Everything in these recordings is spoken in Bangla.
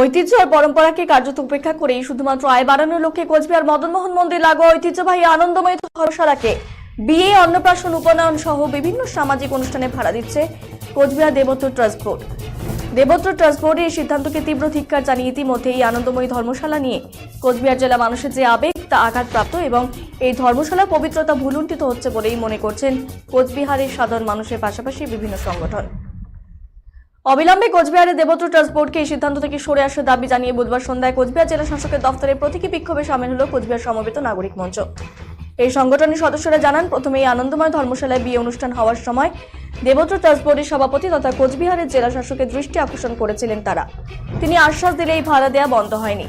ঐতিহ্য আর পরম্পরাকে কার্যত উপেক্ষা করেই শুধুমাত্র আয় বাড়ানোর লক্ষ্যে কোচবিহার মদনমোহন মন্দির লাগোয়া ঐতিহ্যবাহী আনন্দময় ধর্মশালাকে বিয়ে, অন্নপ্রাশন, উপনয়ন সহ বিভিন্ন সামাজিক অনুষ্ঠানে ভাড়া দিচ্ছে Cooch Behar Debottar trust board. Debottar trust বোর্ডের এই সিদ্ধান্তকে তীব্র ধিক্কার জানিয়ে ইতিমধ্যে এই আনন্দময়ী ধর্মশালা নিয়ে কোচবিহার জেলা মানুষের যে আবেগ, তা আঘাতপ্রাপ্ত এবং এই ধর্মশালার পবিত্রতা ভুলুণ্ঠিত হচ্ছে বলেই মনে করছেন কোচবিহারের সাধারণ মানুষের পাশাপাশি বিভিন্ন সংগঠন। অবিলম্বে কোচবিহারে দেবত্র ট্রাস্ট বোর্ডকে এই সিদ্ধান্ত থেকে সরে আসার দাবি জানিয়ে বুধবার সন্ধ্যায় কোচবিহার জেলা শাসকের দফতরে প্রতীকী বিক্ষোভে সামিল হল কোচবিহার সমবেত নাগরিক মঞ্চ। এই সংগঠনের সদস্যরা জানান প্রথমে এই আনন্দময় ধর্মশালায় বিয়ে অনুষ্ঠান হওয়ার সময় দেবত্র ট্রাস্ট বোর্ডের সভাপতি তথা কোচবিহারের জেলা শাসকের দৃষ্টি আকর্ষণ করেছিলেন তারা। তিনি আশ্বাস দিলে এই ভাড়া দেওয়া বন্ধ হয়নি।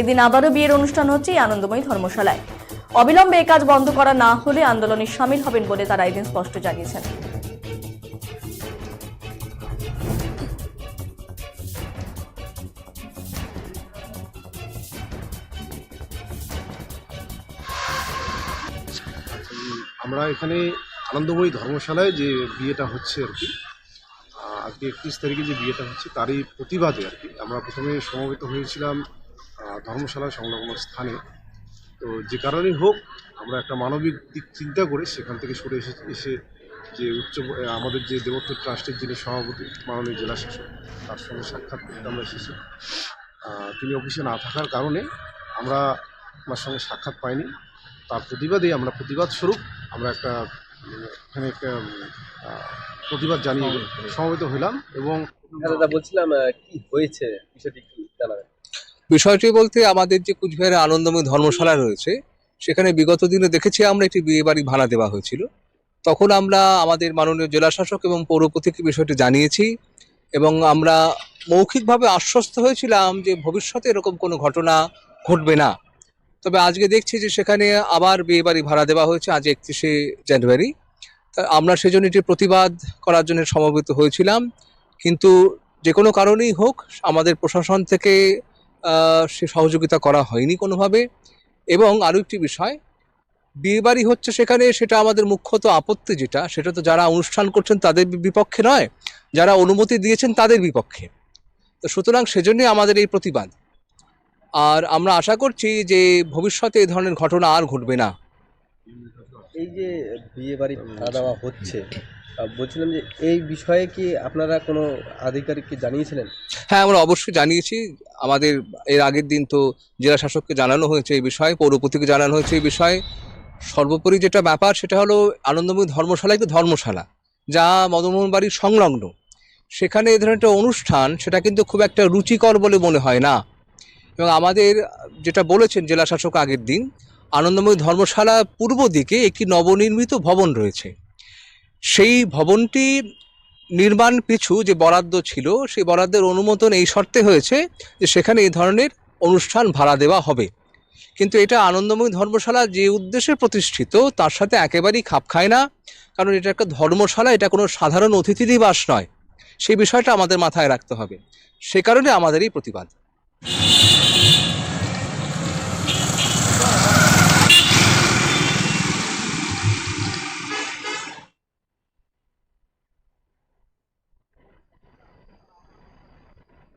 এদিন আবারও বিয়ের অনুষ্ঠান হচ্ছে এই আনন্দময় ধর্মশালায়। অবিলম্বে এই কাজ বন্ধ করা না হলে আন্দোলনে সামিল হবেন বলে তারা এদিন স্পষ্ট জানিয়েছেন। আমরা এখানে আনন্দময়ী ধর্মশালায় যে বিয়েটা হচ্ছে আর কি আজকে একত্রিশ তারিখে যে বিয়েটা হচ্ছে তারই প্রতিবাদে আর কি। আমরা প্রথমে সমবেত হয়েছিলাম ধর্মশালা সংলগ্ন স্থানে। তো যে কারণেই হোক, আমরা একটা মানবিক দিক চিন্তা করে সেখান থেকে সরে এসে এসে যে উচ্চ, আমাদের যে দেবত্ব ট্রাস্টের যিনি সভাপতি, মাননীয় জেলা শাসক, তার সঙ্গে সাক্ষাৎ করতে আমরা এসেছি। তিনি অফিসে না থাকার কারণে আমরা ওনার সঙ্গে সাক্ষাৎ পাইনি। তার প্রতিবাদেই আমরা প্রতিবাদ স্বরূপ আমরা একটা এখানে একটা প্রতিবাদ জানিয়ে সমবেত হইলাম এবং হ্যাঁ দাদা বলছিলাম কি হয়েছে? বিষয়টি একটু জানাবেন। বিষয়টি বলতে আমাদের যে কুচবিহারের আনন্দময় ধর্মশালা রয়েছে সেখানে বিগত দিনে দেখেছি আমরা একটি বিয়ে বাড়ি ভাড়া দেওয়া হয়েছিল। তখন আমরা আমাদের মাননীয় জেলা শাসক এবং পৌরপতিকে বিষয়টি জানিয়েছি এবং আমরা মৌখিকভাবে আশ্বস্ত হয়েছিলাম যে ভবিষ্যতে এরকম কোনো ঘটনা ঘটবে না। তবে আজকে দেখছি যে সেখানে আবার বিয়ে বাড়ি ভাড়া দেওয়া হয়েছে আজ একত্রিশে জানুয়ারি। আমরা সেজন্য এটি প্রতিবাদ করার জন্য সমবেত হয়েছিলাম। কিন্তু যে কোনো কারণেই হোক, আমাদের প্রশাসন থেকে সে সহযোগিতা করা হয়নি কোনোভাবে। এবং আরও একটি বিষয়, বিয়েবাড়ি হচ্ছে সেখানে সেটা আমাদের মুখ্যত আপত্তি যেটা, সেটা তো যারা অনুষ্ঠান করছেন তাদের বিপক্ষে নয়, যারা অনুমতি দিয়েছেন তাদের বিপক্ষে। তো সুতরাং সেজন্যই আমাদের এই প্রতিবাদ। আর আমরা আশা করছি যে ভবিষ্যতে এই ধরনের ঘটনা আর ঘটবে না। এই যে বিয়ে বাড়ি ভাড়া দেওয়া হচ্ছে বলছিলাম যে এই বিষয়ে কি আপনারা কোনো আধিকারিককে জানিয়েছিলেন? হ্যাঁ আমরা অবশ্যই জানিয়েছি। আমাদের এর আগের দিন তো জেলা শাসককে জানানো হয়েছে এই বিষয়ে পৌরপতিকে জানানো হয়েছে এই বিষয়ে। সর্বোপরি যেটা ব্যাপার সেটা হলো আনন্দময়ী ধর্মশালা একটি ধর্মশালা যা মদনমোহন বাড়ির সংলগ্ন। সেখানে এ ধরনের একটা অনুষ্ঠান সেটা কিন্তু খুব একটা রুচিকর বলে মনে হয় না। এবং আমাদের যেটা বলেছেন জেলা শাসক আগের দিন, আনন্দময়ী ধর্মশালা পূর্ব দিকে একটি নবনির্মিত ভবন রয়েছে। সেই ভবনটি নির্মাণ পিছু যে বরাদ্দ ছিল, সেই বরাদ্দের অনুমোদন এই শর্তে হয়েছে যে সেখানে এই ধরনের অনুষ্ঠান ভাড়া দেওয়া হবে। কিন্তু এটা আনন্দময়ী ধর্মশালা যে উদ্দেশ্যে প্রতিষ্ঠিত, তার সাথে একেবারেই খাপ খায় না, কারণ এটা একটা ধর্মশালা, এটা কোনো সাধারণ অতিথি নিবাস নয়। সেই বিষয়টা আমাদের মাথায় রাখতে হবে। সে কারণে আমাদের এই প্রতিবাদ।